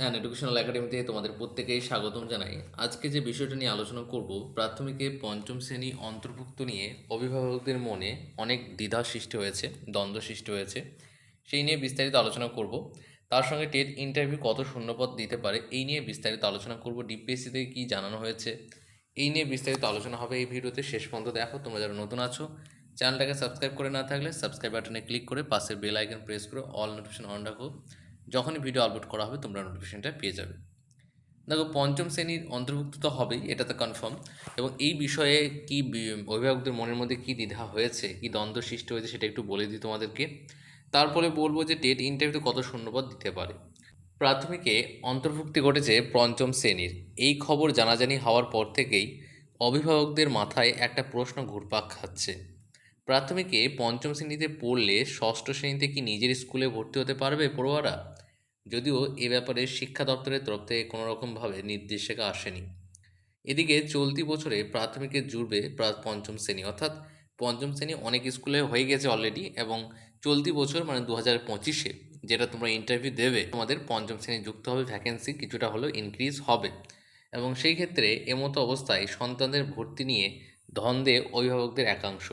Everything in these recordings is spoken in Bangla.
অ্যান্ড এডুকেশনাল একাডেমি থেকে তোমাদের প্রত্যেকেই স্বাগতম জানাই। আজকে যে বিষয়টা নিয়ে আলোচনা করব, প্রাথমিকে পঞ্চম শ্রেণি অন্তর্ভুক্ত নিয়ে অভিভাবকদের মনে অনেক দ্বিধা সৃষ্টি হয়েছে, দ্বন্দ্ব সৃষ্টি হয়েছে, সেই নিয়ে বিস্তারিত আলোচনা করব। তার সঙ্গে টেট ইন্টারভিউ কত শূন্যপদ দিতে পারে, এই নিয়ে বিস্তারিত আলোচনা করব। ডিপিএসসি থেকে কী জানানো হয়েছে, এই নিয়ে বিস্তারিত আলোচনা হবে এই ভিডিওতে। শেষ পর্যন্ত দেখো, তোমরা যারা নতুন আছো, চ্যানেলটাকে সাবস্ক্রাইব করে না থাকলে সাবস্ক্রাইব বাটনে ক্লিক করে পাশের বেল আইকন প্রেস করে, অল নোটিফিকেশন অন রাখো। যখনই ভিডিও আপলোড করা হবে, তোমরা নোটিফিকেশনটা পেয়ে যাবে। দেখো, পঞ্চম শ্রেণির অন্তর্ভুক্ত তো হবেই এটা তো কনফার্ম এবং এই বিষয়ে কি অভিভাবকদের মনের মধ্যে কি দ্বিধা হয়েছে, কি দ্বন্দ্ব সৃষ্টি হয়েছে, সেটা একটু বলে দিই তোমাদেরকে। তারপরে বলব যে টেট ইন্টারভিউতে কত শূন্যপদ দিতে পারে। প্রাথমিকে অন্তর্ভুক্তি ঘটেছে পঞ্চম শ্রেণির। এই খবর জানাজানি হওয়ার পর থেকেই অভিভাবকদের মাথায় একটা প্রশ্ন ঘুরপাক খাচ্ছে। প্রাথমিকে পঞ্চম শ্রেণীতে পড়লে ষষ্ঠ শ্রেণীতে কি নিজের স্কুলে ভর্তি হতে পারবে পড়ুয়ারা? যদিও এ ব্যাপারে শিক্ষা দপ্তরের তরফ থেকে কোনোরকমভাবে নির্দেশিকা আসেনি। এদিকে চলতি বছরে প্রাথমিকে জুড়বে প্রা- পঞ্চম শ্রেণি, অর্থাৎ পঞ্চম শ্রেণি অনেক স্কুলে হয়ে গেছে অলরেডি এবং চলতি বছর মানে দু হাজার পঁচিশে যেটা তোমরা ইন্টারভিউ দেবে, তোমাদের পঞ্চম শ্রেণি যুক্ত হবে ভ্যাকেন্সি কিছুটা হলেও ইনক্রিজ হবে। এবং সেই ক্ষেত্রে এমতো অবস্থায় সন্তানদের ভর্তি নিয়ে ধন্দে অভিভাবকদের একাংশ।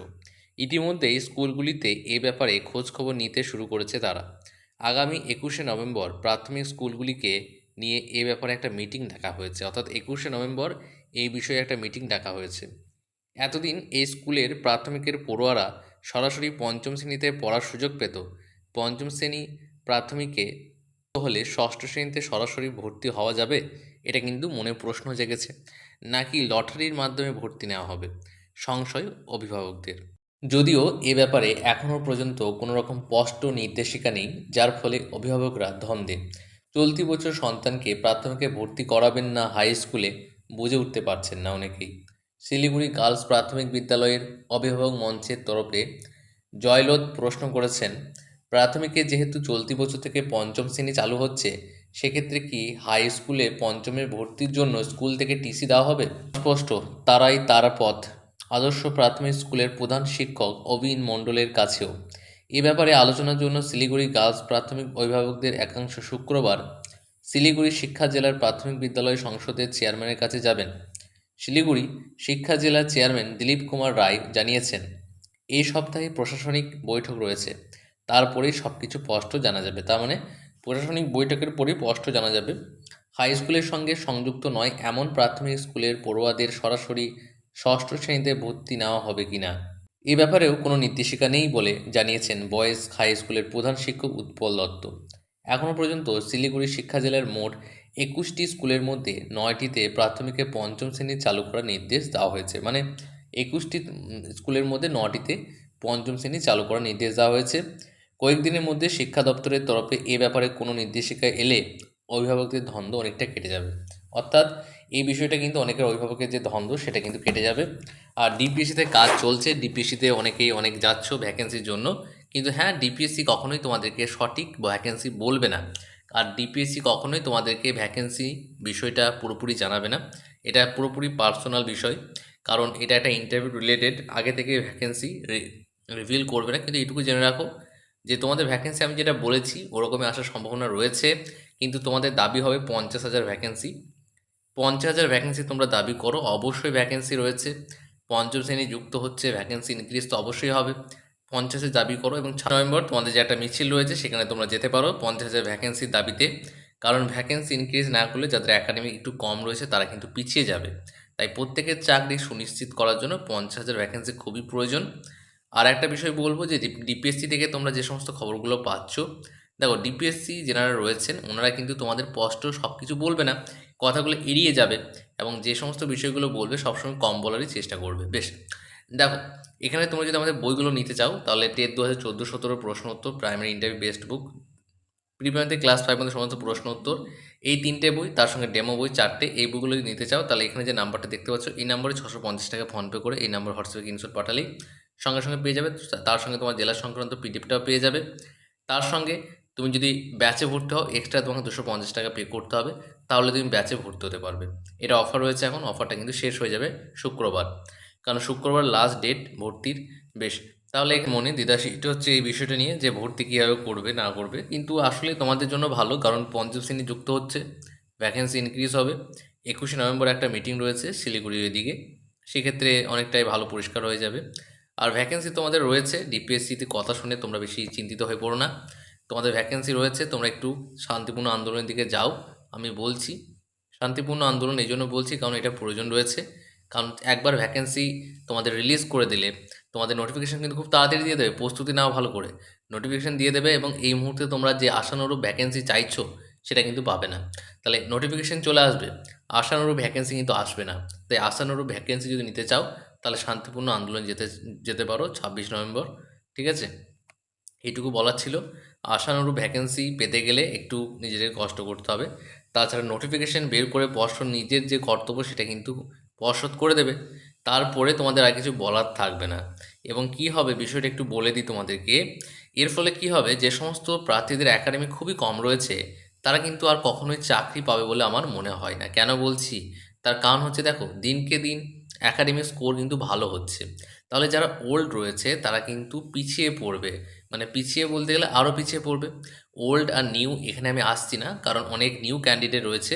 ইতিমধ্যেই স্কুলগুলিতে এ ব্যাপারে খোঁজখবর নিতে শুরু করেছে তারা। আগামী একুশে নভেম্বর প্রাথমিক স্কুলগুলিকে নিয়ে এ ব্যাপারে একটা মিটিং ডাকা হয়েছে। অর্থাৎ একুশে নভেম্বর এই বিষয়ে একটা মিটিং ডাকা হয়েছে। এতদিন এই স্কুলের প্রাথমিকের পড়ুয়ারা সরাসরি পঞ্চম শ্রেণীতে পড়ার সুযোগ পেত। পঞ্চম শ্রেণি প্রাথমিকে হলে ষষ্ঠ শ্রেণীতে সরাসরি ভর্তি হওয়া যাবে, এটা কিন্তু মনে প্রশ্ন জেগেছে। নাকি লটারির মাধ্যমে ভর্তি নেওয়া হবে? সংশয় অভিভাবকদের। যদিও এ ব্যাপারে এখনও পর্যন্ত কোনো রকম স্পষ্ট নির্দেশিকা নেই, যার ফলে অভিভাবকরা ধন্দে। চলতি বছর সন্তানকে প্রাথমিকে ভর্তি করাবেন না হাই স্কুলে বুঝে উঠতে পারছেন না অনেকেই। শিলিগুড়ি গার্লস প্রাথমিক বিদ্যালয়ের অভিভাবক মঞ্চের তরফে জয়লোদ প্রশ্ন করেছেন, প্রাথমিকে যেহেতু চলতি বছর থেকে পঞ্চম শ্রেণি চালু হচ্ছে, সেক্ষেত্রে কি হাই স্কুলে পঞ্চমের ভর্তির জন্য স্কুল থেকে টিসি দেওয়া হবে? স্পষ্ট, তারাই তারা পথ। আদর্শ প্রাথমিক স্কুলের প্রধান শিক্ষক অবিন মণ্ডলের কাছেও। এ ব্যাপারে আলোচনার জন্য শিলিগুড়ি গার্লস প্রাথমিক অভিভাবকদের একাংশ শুক্রবার শিলিগুড়ি শিক্ষা জেলার প্রাথমিক বিদ্যালয় সংসদের চেয়ারম্যানের কাছে যাবেন। শিলিগুড়ি শিক্ষা জেলার চেয়ারম্যান দিলীপ কুমার রায় জানিয়েছেন এই সপ্তাহে প্রশাসনিক বৈঠক রয়েছে। তারপরেই সব কিছু স্পষ্ট জানা যাবে। তার মানে প্রশাসনিক বৈঠকের পরেই স্পষ্ট জানা যাবে। হাই স্কুলের সঙ্গে সংযুক্ত নয় এমন প্রাথমিক স্কুলের পড়ুয়াদের সরাসরি ষষ্ঠ শ্রেণীতে ভর্তি নেওয়া হবে কিনা এ ব্যাপারেও কোনো নির্দেশিকা নেই বলে জানিয়েছেন বয়েজ হাই স্কুলের প্রধান শিক্ষক উৎপল দত্ত। এখনও পর্যন্ত শিলিগুড়ি শিক্ষা জেলার মোট একুশটি স্কুলের মধ্যে নয়টিতে প্রাথমিকে পঞ্চম শ্রেণি চালু করার নির্দেশ দেওয়া হয়েছে। মানে একুশটি স্কুলের মধ্যে নটিতে পঞ্চম শ্রেণি চালু করার নির্দেশ দেওয়া হয়েছে। কয়েকদিনের মধ্যে শিক্ষা দপ্তরের তরফে এ ব্যাপারে কোনো নির্দেশিকা এলে অভিভাবকদের ধন্দ অনেকটা কেটে যাবে। অর্থাৎ এই বিষয়টা কিন্তু অনেকের অভিভাবকের যে ধন্দ সেটা কিন্তু কেটে যাবে। আর ডিপিএসসিতে কাজ চলছে, ডিপিএসসিতে অনেকেই অনেক যাচ্ছ ভ্যাকেন্সির জন্য। কিন্তু হ্যাঁ ডিপিএসসি কখনোই তোমাদেরকে সঠিক ভ্যাকেন্সি বলবে না। আর ডিপিএসসি কখনোই তোমাদেরকে ভ্যাকেন্সি বিষয়টা পুরোপুরি জানাবে না। এটা পুরোপুরি পার্সোনাল বিষয়। কারণ এটা একটা ইন্টারভিউ রিলেটেড আগে থেকে ভ্যাকেন্সি রিভিল করবে না। কিন্তু এটুকু জেনে রাখো যে তোমাদের ভ্যাকেন্সি আমি যেটা বলেছি, ওরকমই আসার সম্ভাবনা রয়েছে। কিন্তু তোমাদের দাবি হবে পঞ্চাশ হাজার ভ্যাকেন্সি পঞ্চাশ হাজার ভ্যাকেন্সি তোমরা দাবি করো, অবশ্যই ভ্যাকেন্সি রয়েছে। পঞ্চম শ্রেণি যুক্ত হচ্ছে ভ্যাকেন্সি ইনক্রিজ তো অবশ্যই হবে। পঞ্চাশের দাবি করো এবং ছয় নভেম্বর তোমাদের যে একটা মিছিল রয়েছে, সেখানে তোমরা যেতে পারো পঞ্চাশ হাজার ভ্যাকেন্সির দাবিতে। কারণ ভ্যাকেন্সি ইনক্রিজ না করলে যাদের একাডেমি একটু কম রয়েছে, তারা কিন্তু পিছিয়ে যাবে। তাই প্রত্যেকের চাকরি সুনিশ্চিত করার জন্য পঞ্চাশ হাজার ভ্যাকেন্সি খুবই প্রয়োজন। আর একটা বিষয় বলব যে ডিপিএসসি থেকে তোমরা যে সমস্ত খবরগুলো পাচ্ছ, দেখো ডিপিএসসি যেনারা রয়েছেন, ওনারা কিন্তু তোমাদের স্পষ্ট সব কিছু বলবে না। কথাগুলো এড়িয়ে যাবে এবং যে সমস্ত বিষয়গুলো বলবে সবসময় কম বলারই চেষ্টা করবে। বেশ, দেখো, এখানে তোমরা যদি আমাদের বইগুলো নিতে চাও, তাহলে টেট দু হাজার চোদ্দ সতেরো প্রশ্ন উত্তর প্রাইমারি ইন্টারভিউ বেস্ট বুক প্রিমিয়ামতে ক্লাস ফাইভ মধ্যে সমস্ত প্রশ্ন উত্তর এই তিনটে বই, তার সঙ্গে ডেমো বই চারটে, এই বইগুলো যদি নিতে চাও, তাহলে এখানে যে নাম্বারটা দেখতে পাচ্ছ, এই নাম্বারে ছশো পঞ্চাশ টাকা ফোনপে করে এই নাম্বার হোয়াটসঅ্যাপে ইনশট পাঠালেই সঙ্গে সঙ্গে পেয়ে যাবে, তার সঙ্গে তোমার জেলা সংক্রান্ত পিডিএফটাও পেয়ে যাবে। তার সঙ্গে তুমি যদি ব্যাচে ভর্তি হও এক্সট্রা তোমাকে দুশো পঞ্চাশ টাকা পে করতে হবে। তাহলে তুমি ব্যাচে ভর্তি হতে পারবে। এটা অফার রয়েছে এখন অফারটা কিন্তু শেষ হয়ে যাবে শুক্রবার। কারণ শুক্রবার লাস্ট ডেট ভর্তির, বেশ। তাহলে এক মনে দ্বিধাশিষ্ট হচ্ছে এই বিষয়টা নিয়ে যে ভর্তি কীভাবে করবে, না করবে। কিন্তু আসলে তোমাদের জন্য ভালো, কারণ পঞ্চম শ্রেণি যুক্ত হচ্ছে ভ্যাকেন্সি ইনক্রিজ হবে। একুশে নভেম্বর একটা মিটিং রয়েছে শিলিগুড়ির এদিকে সেক্ষেত্রে অনেকটাই ভালো পরিষ্কার হয়ে যাবে। আর ভ্যাকেন্সি তোমাদের রয়েছে ডিপিএসসিতে কথা শুনে তোমরা বেশি চিন্তিত হয়ে পড়ো না। তোমাদের ভ্যাকেন্সি রয়েছে, তোমরা একটু শান্তিপূর্ণ আন্দোলনের দিকে যাও। আমি বলছি, শান্তিপূর্ণ আন্দোলন এই জন্য বলছি কারণ এটা প্রয়োজন রয়েছে। কারণ একবার ভ্যাকেন্সি তোমাদের রিলিজ করে দিলে, তোমাদের নোটিফিকেশান কিন্তু খুব তাড়াতাড়ি দিয়ে দেবে, প্রস্তুতি নাও ভালো করে। নোটিফিকেশান দিয়ে দেবে এবং এই মুহূর্তে তোমরা যে আশানুরূপ ভ্যাকেন্সি চাইছো, সেটা কিন্তু পাবে না। তাহলে নোটিফিকেশান চলে আসবে, আশানুরূপ ভ্যাকেন্সি কিন্তু আসবে না। তাই আশানুরূপ ভ্যাকেন্সি যদি নিতে চাও, তাহলে শান্তিপূর্ণ আন্দোলন যেতে যেতে পারো ছাব্বিশ নভেম্বর, ঠিক আছে? এইটুকু বলার ছিল। আশানুরূপ ভ্যাকেন্সি পেতে গেলে একটু নিজেদের কষ্ট করতে হবে। তাছাড়া নোটিফিকেশান বের করে পর্ষদ নিজের যে কর্তব্য সেটা কিন্তু পর্ষদ করে দেবে। তারপরে তোমাদের আর কিছু বলার থাকবে না। এবং কি হবে বিষয়টা একটু বলে দিই তোমাদেরকে। এর ফলে কি হবে? যে সমস্ত প্রার্থীদের একাডেমি খুবই কম রয়েছে, তারা কিন্তু আর কখনোই চাকরি পাবে বলে আমার মনে হয় না। কেন বলছি? তার কারণ হচ্ছে দেখো, দিনকে দিন একাডেমিক স্কোর কিন্তু ভালো হচ্ছে। তাহলে যারা ওল্ড রয়েছে, তারা কিন্তু পিছিয়ে পড়বে। মানে পিছিয়ে বলতে গেলে আরও পিছিয়ে পড়বে। ওল্ড আর নিউ এখানে আমি আসছি না, কারণ অনেক নিউ ক্যান্ডিডেট রয়েছে,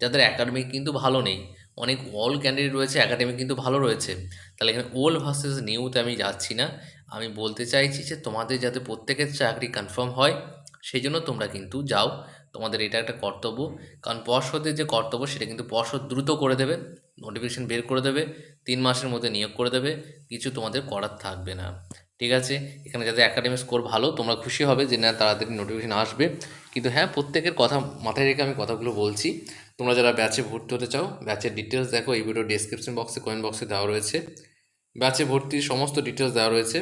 যাদের একাডেমিক কিন্তু ভালো নেই। অনেক ওল্ড ক্যান্ডিডেট রয়েছে একাডেমিক কিন্তু ভালো রয়েছে। তাহলে এখানে ওল্ড ভার্সেস নিউতে আমি যাচ্ছি না। আমি বলতে চাইছি যে তোমাদের যাতে প্রত্যেকের চাকরি কনফার্ম হয়, সেই জন্য তোমরা কিন্তু যাও। তোমাদের এটা একটা কর্তব্য, কারণ পর্ষদের যে কর্তব্য, সেটা কিন্তু পর্ষদ দ্রুত করে দেবে নোটিফিকেশন বের করে দেবে, তিন মাসের মধ্যে নিয়োগ করে দেবে, কিছু তোমাদের করার থাকবে না। ঠিক আছে? এখানে যাদের একাডেমিক স্কোর ভালো, তোমরা খুশি হবে যে না, তাড়াতাড়ি নোটিফিকেশন আসবে। কিন্তু হ্যাঁ প্রত্যেকের কথা মাথায় রেখে আমি কথাগুলো বলছি। তোমরা যারা ব্যাচে ভর্তি হতে চাও ব্যাচের ডিটেলস দেখো, এই ভিডিও ডিসক্রিপশন বক্সে কমেন্ট বক্সে দেওয়া রয়েছে। ব্যাচে ভর্তির সমস্ত ডিটেলস দেওয়া রয়েছে।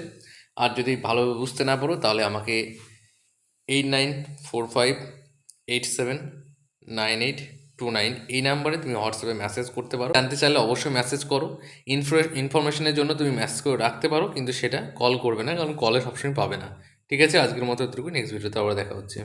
আর যদি ভালোভাবে বুঝতে না পারো, তাহলে আমাকে eight nine four five eight seven nine eight two nine এই নাম্বারে তুমি হোয়াটসঅ্যাপে মেসেজ করতে পারো। জানতে চাইলে অবশ্যই মেসেজ করো। ইনফো ইনফরমেশনের জন্য তুমি মেসেজ করে রাখতে পারো, কিন্তু সেটা কল করবে না, কারণ কলের সবসময় পাবে না। ঠিক আছে? আজকের মতো এতটুকু নেক্সট ভিডিওতে আবার দেখা হচ্ছে।